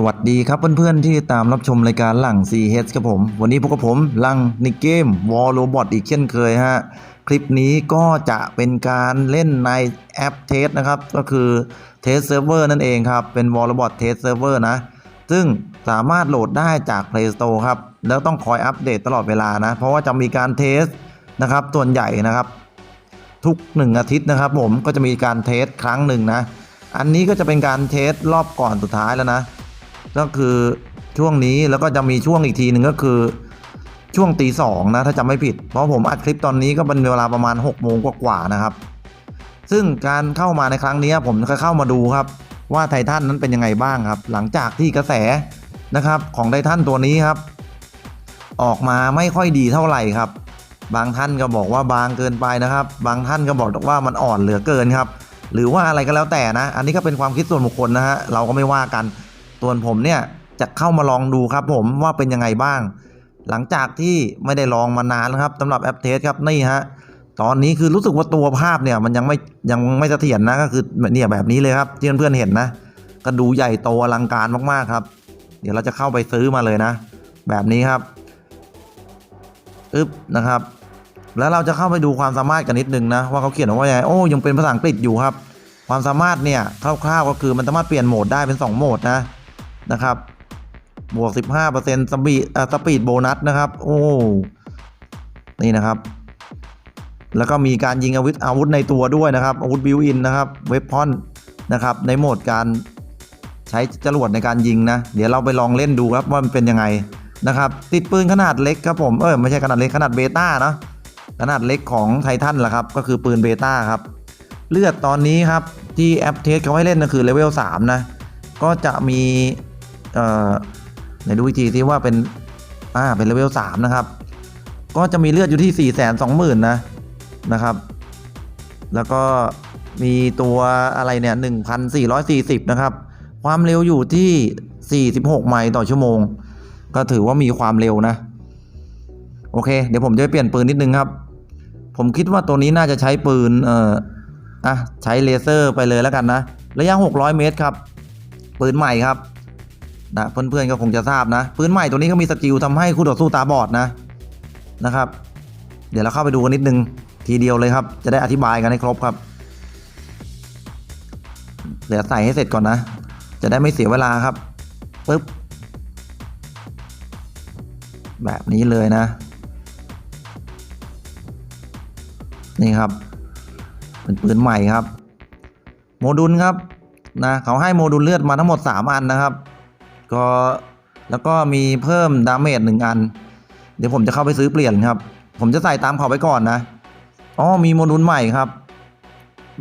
สวัสดีครับเพื่อนๆที่ตามรับชมรายการหลัง CH ครับผม วันนี้พวกบผมหลังในเกม War Robot อีกเช่นเคยฮะ คลิปนี้ก็จะเป็นการเล่นในแอปเทสนะครับ ก็คือ Test Server นั่นเองครับ เป็น War Robot Test Server นะ ซึ่งสามารถโหลดได้จาก Play Store ครับ แล้วต้องคอยอัปเดตตลอดเวลานะ เพราะว่าจะมีการเทสนะครับส่วนใหญ่นะครับ ทุก 1 อาทิตย์นะครับ ผมก็จะมีการเทสครั้งหนึ่งนะ อันนี้ก็จะเป็นการเทสรอบก่อนสุดท้ายแล้วนะ ก็คือช่วงนี้แล้วก็จะมีช่วงอีกทีหนึ่งก็คือช่วงตีสองนะถ้าจำไม่ผิด เพราะผมอัดคลิปตอนนี้ก็เป็นเวลาประมาณ6กโมงกว่าๆนะครับ ซึ่งการเข้ามาในครั้งนี้ผมก็เข้ามาดูครับ ว่าไททันนั้นเป็นยังไงบ้างครับ หลังจากที่กระแสนะครับของไททันตัวนี้ครับ ออกมาไม่ค่อยดีเท่าไหร่ครับ บางท่านก็บอกว่าบางเกินไปนะครับ บางท่านก็บอกว่ามันอ่อนเหลือเกินครับ หรือว่าอะไรก็แล้วแต่นะ อันนี้ก็เป็นความคิดส่วนบุคคลนะฮะเราก็ไม่ว่ากัน ส่วนผมเนี่ยจะเข้ามาลองดูครับผมว่าเป็นยังไงบ้าง หลังจากที่ไม่ได้ลองมานานแล้วครับสำหรับแอปเทสครับนี่ฮะตอนนี้คือรู้สึกว่าตัวภาพเนี่ยมันยังไม่ยังไม่เสถียรนะก็คือเนี่ยแบบนี้เลยครับที่เพื่อนๆเห็นนะ ก็ดูใหญ่โตอลังการมากๆครับ เดี๋ยวเราจะเข้าไปซื้อมาเลยนะ แบบนี้ครับอึ๊บนะครับ แล้วเราจะเข้าไปดูความสามารถกันนิดนึงนะว่าเขาเขียนว่าไงโอ้ยังเป็นภาษาอังกฤษอยู่ครับ ความสามารถเนี่ยคร่าวๆก็คือมันสามารถเปลี่ยนโหมดได้เป็น 2 โหมดนะ นะครับ บวก 15%สปีดสปีดโบนัสนะครับ โอ้ นี่นะครับ แล้วก็มีการยิงอาวุธอาวุธในตัวด้วยนะครับ อาวุธบิวอินนะครับ เวพอนนะครับ ในโหมดการใช้จรวดในการยิงนะ เดี๋ยวเราไปลองเล่นดูครับว่ามันเป็นยังไงนะครับ ติดปืนขนาดเล็กครับผม เออไม่ใช่ขนาดเล็กขนาดเบต้าเนาะขนาดเล็กของไททันแหละครับ ก็คือปืนเบต้าครับ เลือดตอนนี้ครับที่แอปเทสเขาให้เล่นก็คือเลเวล3นะ ก็จะมี เอ่อไหนดูวิธีที่ว่าเป็น อ่า เป็นเลเวล3นะครับ ก็จะมีเลือดอยู่ที่4 2 0 0 0 0นะ นะครับ แล้วก็มีตัวอะไรเนี่ย1,440นะครับ ความเร็วอยู่ที่46ไมล์ต่อชั่วโมง ก็ถือว่ามีความเร็วนะ โอเค เดี๋ยวผมจะไปเปลี่ยนปืนนิดนึงครับ ผมคิดว่าตัวนี้น่าจะใช้ปืน เอ่อ อะ ใช้เลเซอร์ไปเลยแล้วกันนะ ระยะ600เมตรครับ ปืนใหม่ครับ นะเพื่อนๆก็คงจะทราบนะ ปืนใหม่ตัวนี้ก็มีสกิลทำให้คู่ต่อสู้ตาบอดนะนะครับ เดี๋ยวเราเข้าไปดูกันนิดนึงทีเดียวเลยครับ จะได้อธิบายกันให้ครบครับ เดี๋ยวใส่ให้เสร็จก่อนนะ จะได้ไม่เสียเวลาครับปึ๊บแบบนี้เลยนะ นี่ครับ เป็นปืนใหม่ครับ โมดูลครับนะเขาให้โมดูลเลือดมาทั้งหมด 3 อันนะครับ ก็แล้วก็มีเพิ่มดาเมจหนึ่งอัน เดี๋ยวผมจะเข้าไปซื้อเปลี่ยนครับ ผมจะใส่ตามเขาไปก่อนนะอ๋อมีโมดูลใหม่ครับ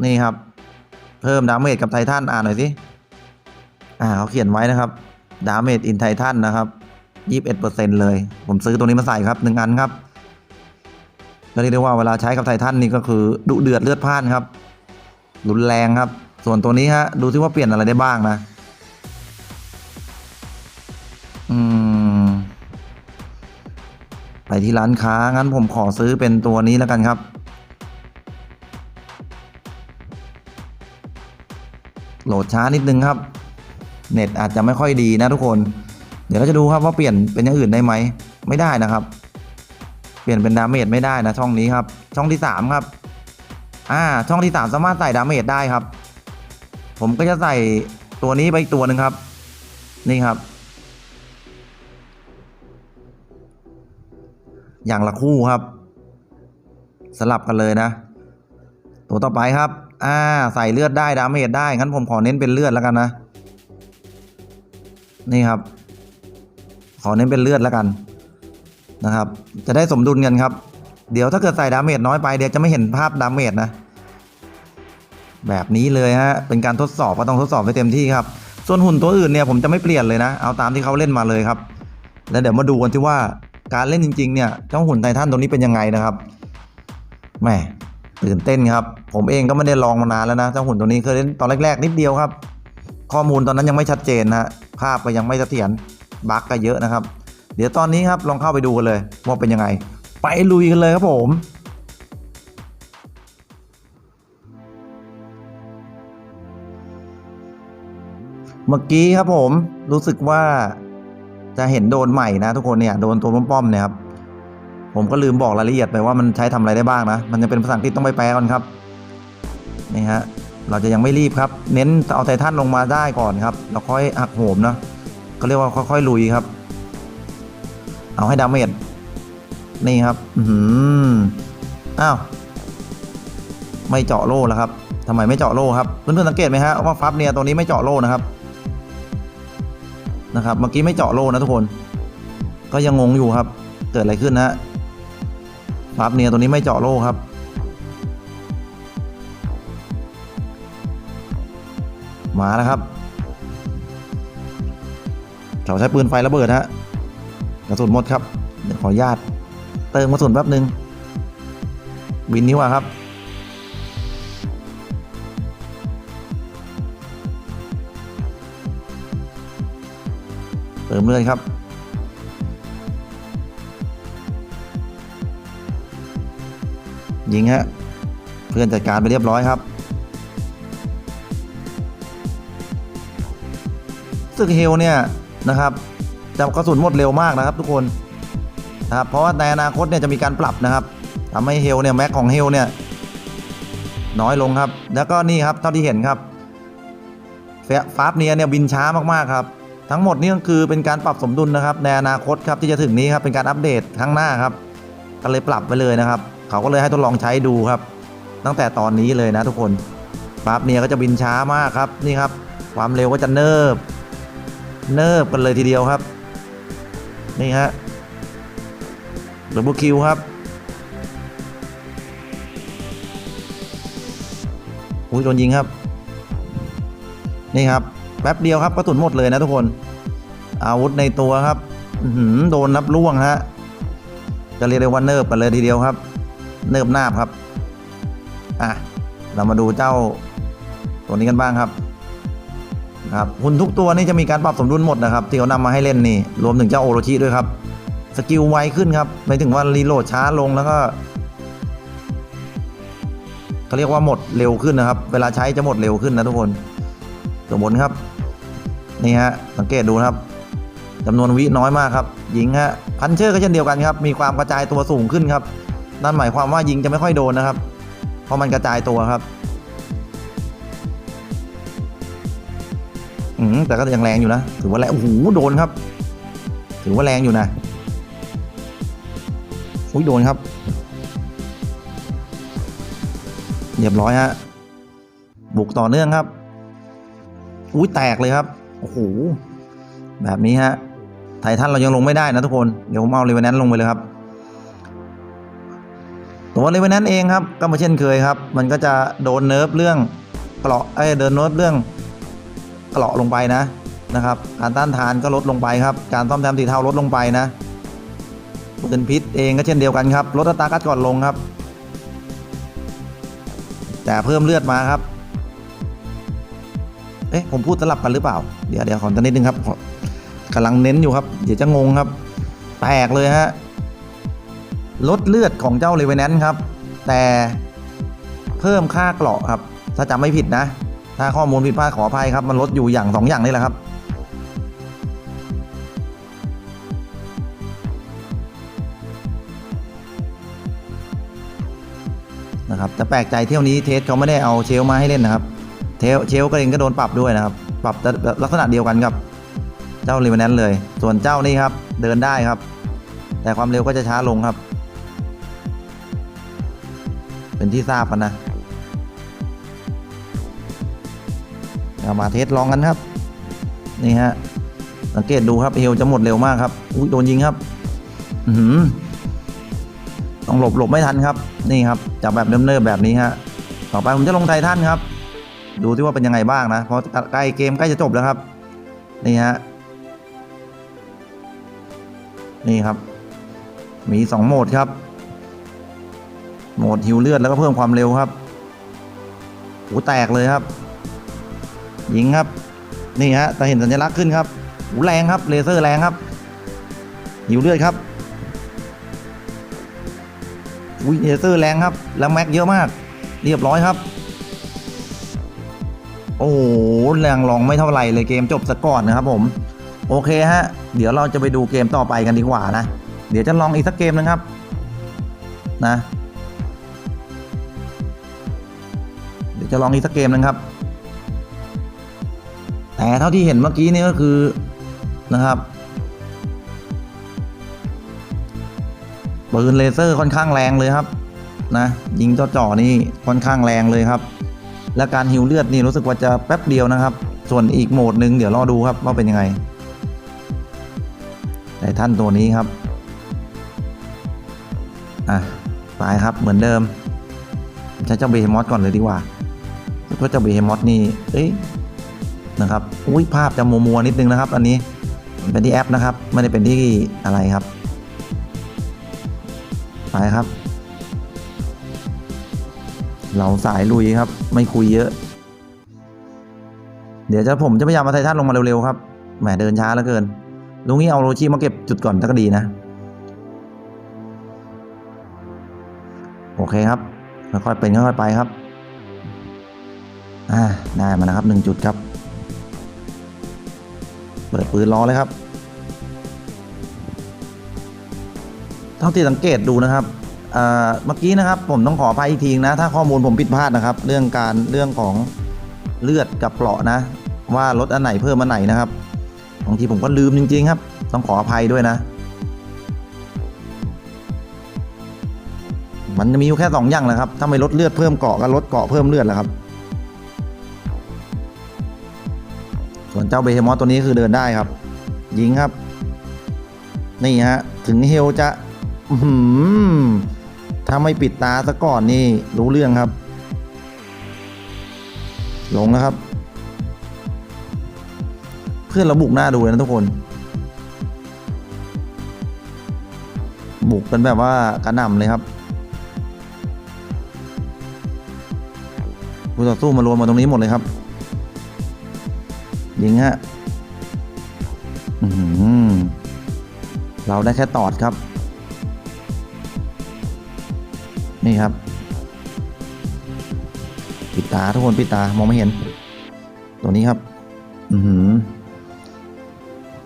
นี่ครับ เพิ่มดาเมจกับไททันอ่านหน่อยสิอ่าเขาเขียนไว้นะครับดาเมจอินไททันนะครับ21%เลย ผมซื้อตัวนี้มาใส่ครับหนึ่งอันครับก็เรียกได้ว่าเวลาใช้กับไททันนี่ก็คือดุเดือดเลือดพ่านครับรุนแรงครับ ส่วนตัวนี้ฮะดูที่ว่าเปลี่ยนอะไรได้บ้างนะ อืม ไปที่ร้านค้า งั้นผมขอซื้อเป็นตัวนี้แล้วกันครับ โหลดช้านิดนึงครับ เน็ตอาจจะไม่ค่อยดีนะทุกคน เดี๋ยวเราจะดูครับว่าเปลี่ยนเป็นอย่างอื่นได้ไหม ไม่ได้นะครับ เปลี่ยนเป็นดาเมจไม่ได้นะช่องนี้ครับ ช่องที่สามครับ อ่า ช่องที่สามสามารถใส่ดาเมจได้ครับ ผมก็จะใส่ตัวนี้ไปอีกตัวหนึ่งครับ นี่ครับ อย่างละคู่ครับ สลับกันเลยนะ ตัวต่อไปครับ อ่า ใส่เลือดได้ดาเมจได้งั้นผมขอเน้นเป็นเลือดแล้วกันนะ นี่ครับ ขอเน้นเป็นเลือดแล้วกันนะครับ จะได้สมดุลกันครับ เดี๋ยวถ้าเกิดใส่ดาเมจน้อยไปเดี๋ยวจะไม่เห็นภาพดาเมจนะ แบบนี้เลยฮะ เป็นการทดสอบก็ต้องทดสอบไปเต็มที่ครับ ส่วนหุ่นตัวอื่นเนี่ยผมจะไม่เปลี่ยนเลยนะ เอาตามที่เขาเล่นมาเลยครับ แล้วเดี๋ยวมาดูกันที่ว่า การเล่นจริงๆเนี่ยเจ้าหุ่นไททันตัวนี้เป็นยังไงนะครับแหมตื่นเต้นครับ ผมเองก็ไม่ได้ลองมานานแล้วนะเจ้าหุ่นตัวนี้เคยเล่นตอนแรกๆ นิดเดียวครับ ข้อมูลตอนนั้นยังไม่ชัดเจนนะฮะภาพก็ยังไม่เสถียรบั๊กก็เยอะนะครับ เดี๋ยวตอนนี้ครับลองเข้าไปดูกันเลย ว่าเป็นยังไง ไปลุยกันเลยครับผมเมื่อกี้ครับผมรู้สึกว่า จะเห็นโดนใหม่นะทุกคนเนี่ยโดนตัวป้อมๆเนี่ยครับผมก็ลืมบอกรายละเอียดไปว่ามันใช้ทำอะไรได้บ้างนะ มันจะเป็นภาษาอังกฤษต้องไปแปลก่อนครับนี่ฮะเราจะยังไม่รีบครับ เน้นเอาไททันลงมาได้ก่อนครับแล้วค่อยหักโหมเนาะก็เรียกว่าค่อยๆลุยครับ เอาให้ดาเมจนี่ครับ อืออ้าวไม่เจาะโล่แล้วครับทำไมไม่เจาะโล่ครับเพื่อนๆสังเกตไหมฮะว่าฟับเนี่ยตัวนี้ไม่เจาะโล่นะครับ นะครับ เมื่อกี้ไม่เจาะโล่นะทุกคน ก็ยังงงอยู่ครับ เกิดอะไรขึ้นนะฮะฟับเนี่ยตัวนี้ไม่เจาะโล่ครับ มาแล้วครับเขาใช้ปืนไฟระเบิดฮะกระสุนหมดครับเดี๋ยวขออนุญาตเติมกระสุนแป๊บหนึ่งบินนิ้วอะครับ เติมเลือดครับ ยิงฮะ เพื่อนจัดการไปเรียบร้อยครับสึกเฮลเนี่ยนะครับจะกระสุนหมดเร็วมากนะครับทุกคนนะครับเพราะว่าในอนาคตเนี่ยจะมีการปรับนะครับทำให้เฮลเนี่ยแม็กของเฮลเนี่ยน้อยลงครับ แล้วก็นี่ครับเท่าที่เห็นครับฟาบเนียเนี่ยบินช้ามากๆครับ ทั้งหมดนี่ก็คือเป็นการปรับสมดุลนะครับในอนาคตครับที่จะถึงนี้ครับเป็นการอัปเดตข้างหน้าครับก็เลยปรับไปเลยนะครับ เขาก็เลยให้ทดลองใช้ดูครับ ตั้งแต่ตอนนี้เลยนะทุกคนฟาบเนียก็จะบินช้ามากครับนี่ครับ ความเร็วก็จะเนิบ เนิบกันเลยทีเดียวครับ นี่ฮะดับเบิลคิวครับอุ้ยโดนยิงครับ นี่ครับ แป๊บเดียวครับกระสุนหมดเลยนะทุกคน อาวุธในตัวครับอืโดนนับล่วงฮะจะเรียกได้ว่าเนิบกันเลยทีเดียวครับ เนิบหน้าครับอะเรามาดูเจ้าตัวนี้กันบ้างครับครับหุ่นทุกตัวนี่จะมีการปรับสมดุลหมดนะครับ ที่เขานำมาให้เล่นนี่รวมถึงเจ้าโอโรชิด้วยครับ สกิลไวขึ้นครับหมายถึงว่ารีโหลดช้าลงแล้วก็เขาเรียกว่าหมดเร็วขึ้นนะครับ เวลาใช้จะหมดเร็วขึ้นนะทุกคน ตัวบนครับ นี่ฮะสังเกตดูครับจำนวนวิน้อยมากครับ ยิงฮะพันเชอร์ก็เช่นเดียวกันครับ มีความกระจายตัวสูงขึ้นครับ นั่นหมายความว่ายิงจะไม่ค่อยโดนนะครับ เพราะมันกระจายตัวครับอืมแต่ก็ยังแรงอยู่นะ ถือว่าแรงโอ้โหโดนครับ ถือว่าแรงอยู่นะอุ้ยโดนครับเรียบร้อยฮะบุกต่อเนื่องครับ อุ้ยแตกเลยครับ โอ้โห แบบนี้ฮะ ไททันเรายังลงไม่ได้นะทุกคน เดี๋ยวผมเอาเลเวนแนนลงไปเลยครับ ตัวเลเวนแนนเองครับ ก็มาเช่นเคยครับ มันก็จะโดนเนิร์ฟเรื่องเกราะไอ้ยเดินเนิร์ฟเรื่องเกราะลงไปนะนะครับการต้านทานก็ลดลงไปครับ การซ่อมแซมสีเทาลดลงไปนะปืนพิษเองก็เช่นเดียวกันครับ ลดอัตราการก่อนลงครับ แต่เพิ่มเลือดมาครับ อ๊ะผมพูดสลับกันหรือเปล่า เดี๋ยวเดี๋ยวขอตันนิดนึงครับกำลังเน้นอยู่ครับ เดี๋ยวจะงงครับ แตกเลยฮะลดเลือดของเจ้าเลเวนแนนครับ แต่เพิ่มค่าเกราะครับ ถ้าจำไม่ผิดนะ ถ้าข้อมูลผิดพลาดขออภัยครับ มันลดอยู่อย่างสองอย่างนี่แหละครับนะครับแต่แปลกใจเที่ยวนี้เทสเขาไม่ได้เอาเชลมาให้เล่นนะครับ เทลเชลก็เองก็โดนปรับด้วยนะครับ ปรับลักษณะเดียวกันกับเจ้าลิเวนแนนเลย ส่วนเจ้านี่ครับเดินได้ครับ แต่ความเร็วก็จะช้าลงครับ เป็นที่ทราบกันนะเอามาเทสลองกันครับ นี่ฮะสังเกตดูครับเฮลจะหมดเร็วมากครับอุ้ยโดนยิงครับ อือหือต้องหลบหลบไม่ทันครับ นี่ครับจากแบบเนิบๆแบบนี้ฮะต่อไปผมจะลงไททันครับ ดูที่ว่าเป็นยังไงบ้างนะ เพราะใกล้เกมใกล้จะจบแล้วครับ นี่ฮะ นี่ครับ มีสองโหมดครับ โหมดหิวเลือดแล้วก็เพิ่มความเร็วครับโอ้แตกเลยครับ ยิงครับ นี่ฮะแต่เห็นสัญลักษณ์ขึ้นครับหูแรงครับ เลเซอร์แรงครับ หิวเลือดครับอุ้ยเลเซอร์แรงครับ แล้วแม็กเยอะมาก เรียบร้อยครับ โอ้โหแรงลองไม่เท่าไหร่เลยเกมจบซะก่อนนะครับผม โอเคฮะ เดี๋ยวเราจะไปดูเกมต่อไปกันดีกว่านะ เดี๋ยวจะลองอีกสักเกมนึงครับ นะ เดี๋ยวจะลองอีกสักเกมนึงครับ แต่เท่าที่เห็นเมื่อกี้นี่ก็คือนะครับปืนเลเซอร์ค่อนข้างแรงเลยครับ นะ ยิงจ่อๆนี่ค่อนข้างแรงเลยครับ และการหิวเลือดนี่รู้สึกว่าจะแป๊บเดียวนะครับ ส่วนอีกโหมดหนึ่งเดี๋ยวรอดูครับว่าเป็นยังไง แต่ท่านตัวนี้ครับ อะไปครับเหมือนเดิม ใช้เจ้าเบเฮมอสก่อนเลยดีกว่าเพราะเจ้าเบเฮมอสนี่ เอ้ยนะครับ อุ้ยภาพจะมัวมัวนิดนึงนะครับ อันนี้เป็นที่แอปนะครับ ไม่ได้เป็นที่อะไรครับ ไปครับ เราสายลุยครับ ไม่คุยเยอะ เดี๋ยวจะผมจะพยายามมาไททันลงมาเร็วๆครับแหมเดินช้าเหลือเกินลุงนี้เอาโรชิมาเก็บจุดก่อนก็ดีนะ โอเคครับค่อยๆเป็นค่อยๆไปครับอ่าได้มานะครับหนึ่งจุดครับ เปิดปืนรอเลยครับ เท่าที่สังเกตดูนะครับ เมื่อกี้นะครับผมต้องขออภัยอีกทีนะ ถ้าข้อมูลผมผิดพลาดนะครับ เรื่องการเรื่องของเลือดกับเปราะนะ ว่ารถอันไหนเพิ่มอันไหนนะครับบางทีผมก็ลืมจริง ๆ ครับ ต้องขออภัยด้วยนะ มันจะมีอยู่แค่สองอย่างแหละครับถ้าไม่ลดเลือดเพิ่มเกาะก็ลดเกาะเพิ่มเลือดแหละครับ ส่วนเจ้าเบเฮมอสตัวนี้คือเดินได้ครับยิงครับ นี่ฮะ ถึงเฮลจะ อื้อหือ ถ้าไม่ปิดตาซะก่อนนี่รู้เรื่องครับ ลงนะครับ เพื่อนเราบุกหน้าดูเลยนะทุกคน บุกเป็นแบบว่ากระหน่ำเลยครับผู้ต่อสู้มารวมมาตรงนี้หมดเลยครับ ยิงฮะเราได้แค่ตอดครับ นี่ครับ ปิดตาทุกคนปิดตามองไม่เห็น ตัวนี้ครับ อือหือ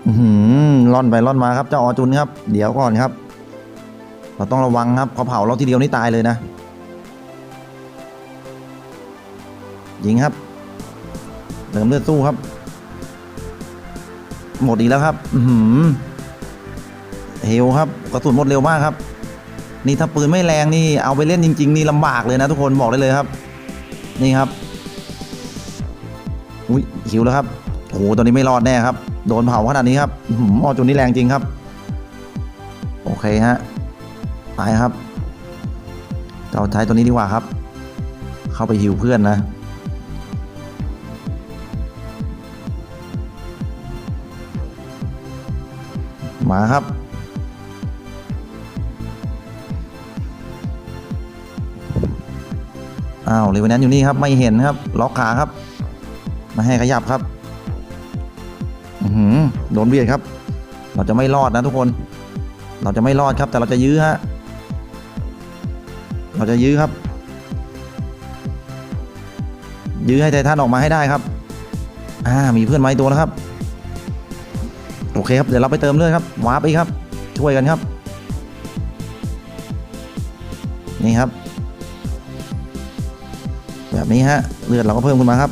อือหือล่อนไปล่อนมาครับเจ้าออจุนครับ เดี๋ยวก่อนครับ เราต้องระวังครับเขาเผาเราทีเดียวนี่ตายเลยนะยิงครับเติมเลือดสู้ครับ หมดอีกแล้วครับ อือหือเฮลครับ กระสุนหมดเร็วมากครับ นี่ถ้าปืนไม่แรงนี่เอาไปเล่นจริง ๆ นี่ลำบากเลยนะทุกคนบอกได้เลยครับ นี่ครับอุ้ยหิวแล้วครับโอ้โหตอนนี้ไม่รอดแน่ครับ โดนเผาขนาดนี้ครับอ๋อหือออจุนนี่แรงจริงครับ โอเคฮะไปครับเราใช้ตัวนี้ดีกว่าครับ เข้าไปหิวเพื่อนนะมาครับ อ้าวเลเวนแนนอยู่นี่ครับไม่เห็นครับ ล็อกขาครับม่ให้ขยับครับอือหือโดนเบียดครับ เราจะไม่รอดนะทุกคน เราจะไม่รอดครับ แต่เราจะยื้อฮะเราจะยื้อครับ ยื้อให้ไททันออกมาให้ได้ครับอ่ามีเพื่อนไม้ตัวแล้วครับ โอเคครับเดี๋ยวเราไปเติมเลือดครับวาร์ปอีกครับ ช่วยกันครับ นี่ครับ แบบนี้ฮะเลือดเราก็เพิ่มขึ้นมาครับ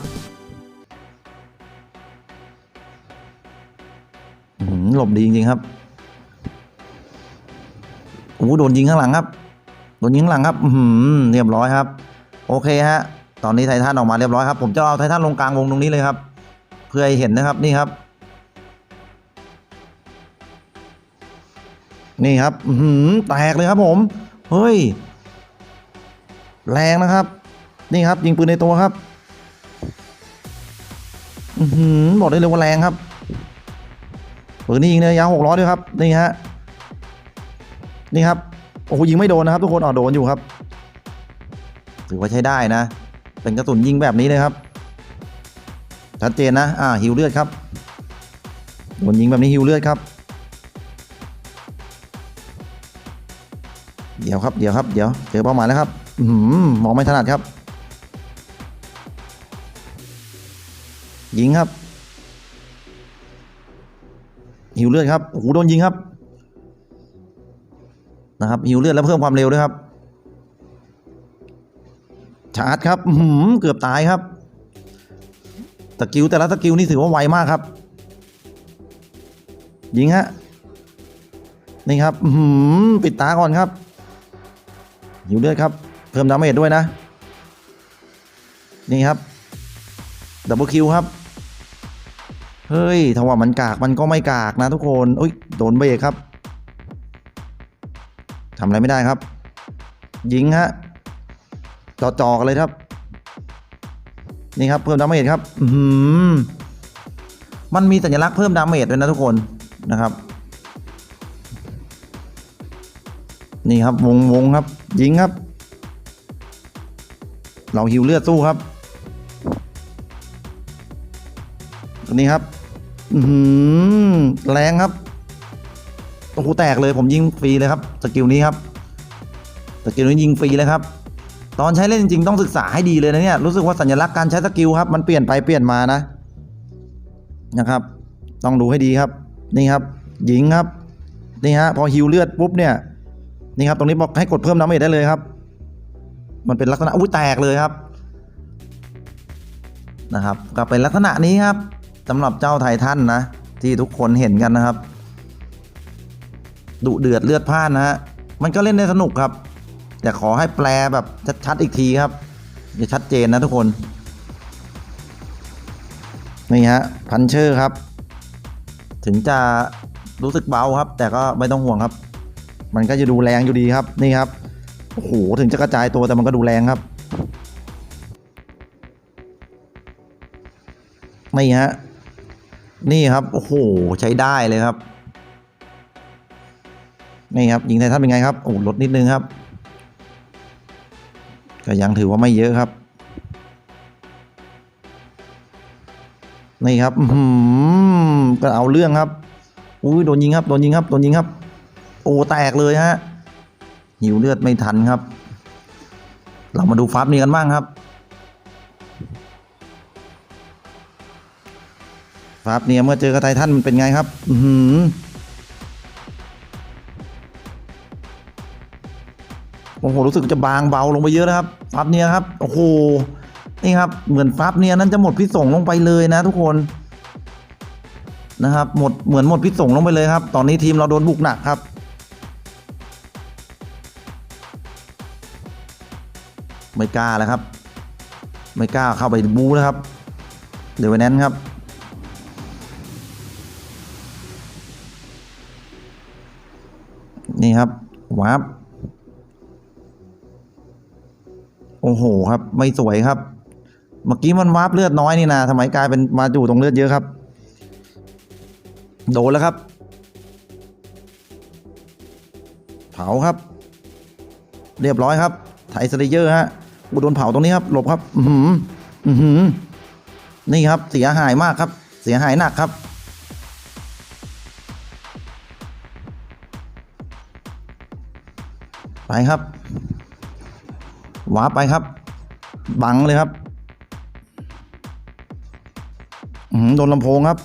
หือหลบดีจริงๆครับโอ้โหโดนยิงข้างหลังครับโดนยิงข้างหลังครับอือหือเรียบร้อยครับ โอเคฮะ ตอนนี้ไททันออกมาเรียบร้อยครับ ผมจะเอาไททันลงกลางวงตรงนี้เลยครับ เพื่อให้เห็นนะครับนี่ครับ นี่ครับ อือหือแตกเลยครับผม เฮ้ย แรงนะครับ นี่ครับ ยิงปืนในตัวครับอือบอกได้เลยว่าแรงครับปืนนี่ยิงในระยะหกร้อยด้วยครับนี่ฮะนี่ครับโอ้โหยิงไม่โดนนะครับ ทุกคนอ๋อโดนอยู่ครับถือว่าใช้ได้นะ เป็นกระสุนยิงแบบนี้เลยครับชัดเจนนะอ่าหิวเลือดครับโดนยิงแบบนี้หิวเลือดครับ เดี๋ยวครับเดี๋ยวครับเดี๋ยวเจอเป้าหมายแล้วครับ อือหือมองไม่ถนัดครับ ยิงครับหิวเลือดครับโอ้โหโดนยิงครับนะครับหิวเลือดแล้วเพิ่มความเร็วด้วยครับชาร์จครับอื้อหือเกือบตายครับสกิลแต่ละสกิลนี่ถือว่าไวมากครับ ยิงฮะนี่ครับอื้อหือปิดตาก่อนครับ หิวเลือดครับ เพิ่มดาเมจด้วยนะ นี่ครับดับเบิลคิวครับ เฮ้ยถ้าว่ามันกากมันก็ไม่กากนะทุกคนอุ้ยโดนเบรกครับทำอะไรไม่ได้ครับ ยิงฮะจ่อจอๆกันเลยครับ นี่ครับเพิ่มดาเมจครับอือหือมันมีสัญลักษณ์เพิ่มดาเมจด้วยนะทุกคนนะครับ นี่ครับวงวงครับ ยิงครับ เราหิวเลือดสู้ครับนี่ครับ อือแรงครับโอ้โหแตกเลยผมยิงฟรีเลยครับสกิลนี้ครับสกิลนี้ยิงฟรีเลยครับ ตอนใช้เล่นจริงๆต้องศึกษาให้ดีเลยนะเนี่ยรู้สึกว่าสัญลักษณ์การใช้สกิลครับ มันเปลี่ยนไปเปลี่ยนมานะนะครับ ต้องดูให้ดีครับ นี่ครับยิงครับ นี่ฮะพอฮิวเลือดปุ๊บเนี่ย นี่ครับ ตรงนี้บอกให้กดเพิ่มน้ำเมจได้เลยครับ มันเป็นลักษณะอุ้ยแตกเลยครับนะครับก็เป็นลักษณะนี้ครับ สำหรับเจ้าไททันนะ ที่ทุกคนเห็นกันนะครับดุเดือดเลือดพ่านนะฮะมันก็เล่นได้สนุกครับ แต่ขอให้แปลแบบชัดๆอีกทีครับอย่าชัดเจนนะทุกคน นี่ฮะพันเชอร์ครับ ถึงจะรู้สึกเบาครับ แต่ก็ไม่ต้องห่วงครับ มันก็จะดูแรงอยู่ดีครับนี่ครับโอ้โหถึงจะกระจายตัวแต่มันก็ดูแรงครับนี่ฮะ นี่ครับ โอ้โห ใช้ได้เลยครับ นี่ครับ ยิงไททันเป็นไงครับ โอ้ลดนิดนึงครับ ก็ยังถือว่าไม่เยอะครับ นี่ครับอืก็เอาเรื่องครับอุ้ยโดนยิงครับ โดนยิงครับ โดนยิงครับ โอ้แตกเลยฮะ หิวเลือดไม่ทันครับ เรามาดูฟับนี้กันบ้างครับ ฟับเนี่ยเมื่อเจอกับไททันมันเป็นไงครับ อือหือโอ้โหรู้สึกจะบางเบาลงไปเยอะนะครับฟับเนี่ยครับโอ้โหนี่ครับเหมือนฟับเนี่ยนั้นจะหมดพิษส่งลงไปเลยนะ ทุกคนนะครับ หมดเหมือนหมดพิษส่งลงไปเลยครับ ตอนนี้ทีมเราโดนบุกหนักครับไม่กล้าแล้วครับ ไม่กล้าเข้าไปบูแล้วครับเดี๋ยวไว้นั้นครับ นี่ครับวาร์ปโอ้โหครับไม่สวยครับ เมื่อกี้มันวาร์ปเลือดน้อยนี่นะทำไมกลายเป็นมาอยู่ตรงเลือดเยอะครับ โดนแล้วครับ เผาครับ เรียบร้อยครับ ไทสเลเยอร์ฮะกูโดนเผาตรงนี้ครับ หลบครับ อือหืออือหือนี่ครับ เสียหายมากครับ เสียหายหนักครับ ไปครับวาร์ปไปครับ บังเลยครับหือโดนลำโพงครับ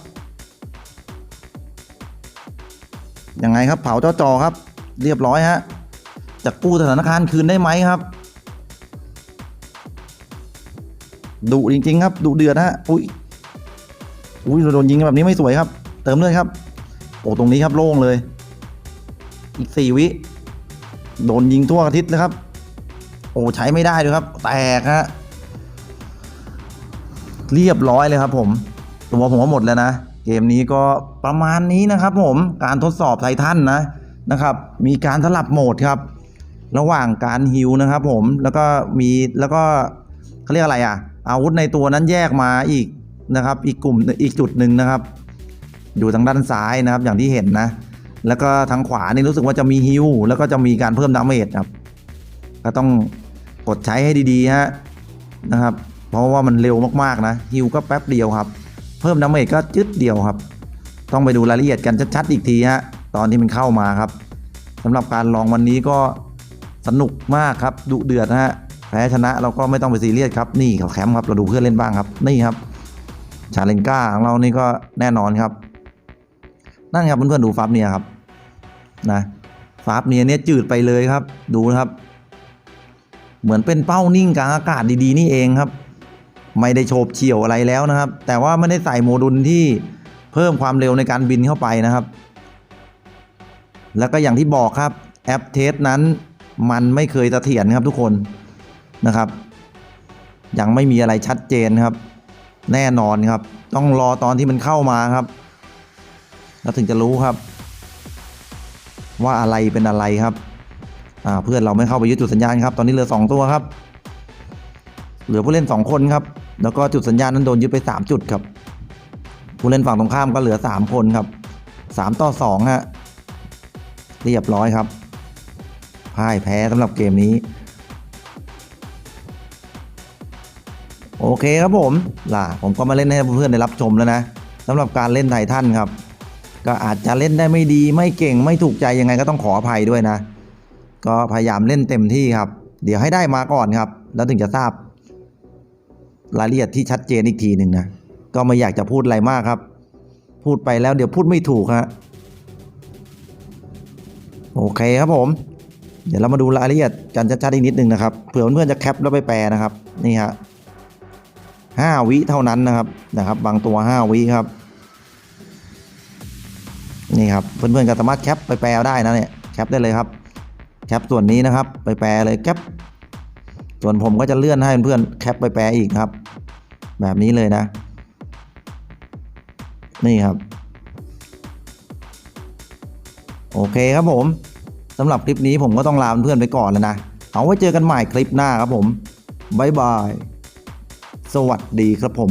ยังไงครับเผาเจ้าจอครับ เรียบร้อยฮะจะกู้สถานการณ์คืนได้ไหมครับดุจริง ๆ ครับดุเดือดฮะอุ้ยอุ้ยเราโดนยิงแบบนี้ไม่สวยครับ เติมเลยครับ โอ้ตรงนี้ครับโล่งเลย อีกสี่วิ โดนยิงทั่วอาทิตย์เลยครับ โอ้ใช้ไม่ได้เลยครับ แตกฮะเรียบร้อยเลยครับ ผมตัวผมก็หมดแล้วนะ เกมนี้ก็ประมาณนี้นะครับ ผมการทดสอบไททันนะนะครับ มีการสลับโหมดครับ ระหว่างการฮิวนะครับ ผมแล้วก็มีแล้วก็เขาเรียกอะไรอะ อาวุธในตัวนั้นแยกมาอีกนะครับ อีกกลุ่มอีกจุดหนึ่งนะครับ อยู่ทางด้านซ้ายนะครับ อย่างที่เห็นนะ แล้วก็ทางขวานี่รู้สึกว่าจะมีฮิวแล้วก็จะมีการเพิ่มดาเมจครับ ก็ต้องกดใช้ให้ดีๆฮะนะครับ เพราะว่ามันเร็วมากๆนะฮิวก็แป๊บเดียวครับ เพิ่มดาเมจก็จึดเดียวครับ ต้องไปดูรายละเอียดกันชัดๆอีกทีฮะตอนที่มันเข้ามาครับสำหรับการลองวันนี้ก็สนุกมากครับดุเดือดนะฮะแพ้ชนะเราก็ไม่ต้องไปซีเรียสครับนี่เขาแคมป์ครับเราดูเพื่อนเล่นบ้างครับนี่ครับชาเลนก้าของเรานี่ก็แน่นอนครับ นั่นครับเพื่อนๆดูฟับเนี่ยครับ นะฟับเนี่ยเนี่ยจืดไปเลยครับ ดูนะครับ เหมือนเป็นเป้านิ่งกลางอากาศดีๆ นี่เองครับ ไม่ได้โฉบเฉี่ยวอะไรแล้วนะครับ แต่ว่าไม่ได้ใส่โมดูลที่เพิ่มความเร็วในการบินเข้าไปนะครับ แล้วก็อย่างที่บอกครับแอปเทสนั้นมันไม่เคยเสถียรครับทุกคนนะครับ ยังไม่มีอะไรชัดเจนครับ แน่นอนครับ ต้องรอตอนที่มันเข้ามาครับ แล้วถึงจะรู้ครับ ว่าอะไรเป็นอะไรครับอ่าเพื่อนเราไม่เข้าไปยึดจุดสัญญาณครับ ตอนนี้เหลือสองตัวครับ เหลือผู้เล่นสองคนครับ แล้วก็จุดสัญญาณนั้นโดนยึดไปสามจุดครับ ผู้เล่นฝั่งตรงข้ามก็เหลือสามคนครับสามต่อสองฮะเรียบร้อยครับพ่ายแพ้สำหรับเกมนี้ โอเคครับผมล่ะผมก็มาเล่นให้เพื่อนได้รับชมแล้วนะสำหรับการเล่นไททันครับ ก็อาจจะเล่นได้ไม่ดีไม่เก่งไม่ถูกใจยังไงก็ต้องขออภัยด้วยนะ ก็พยายามเล่นเต็มที่ครับ เดี๋ยวให้ได้มาก่อนครับ แล้วถึงจะทราบ รายละเอียดที่ชัดเจนอีกทีหนึ่งนะก็ไม่อยากจะพูดอะไรมากครับ พูดไปแล้วเดี๋ยวพูดไม่ถูกฮะโอเคครับผม เดี๋ยวเรามาดูรายละเอียดกันชัดๆอีกนิดนึงนะครับเผื่อเพื่อนจะแคปแล้วไปแปลนะครับ นี่ฮะห้าวิเท่านั้นนะครับนะครับ บางตัวห้าวิครับ นี่ครับเพื่อนๆก็สามารถแคปไปแปลได้นะเนี่ยแคปได้เลยครับแคปส่วนนี้นะครับ ไปแปลเลยแคปส่วนผมก็จะเลื่อนให้เพื่อนๆแคปไปแปลอีกครับ แบบนี้เลยนะ นี่ครับ โอเคครับผมสำหรับคลิปนี้ผมก็ต้องลาเพื่อนๆไปก่อนแล้วนะเอาไว้เจอกันใหม่คลิปหน้าครับผมบ๊ายบาย สวัสดีครับผม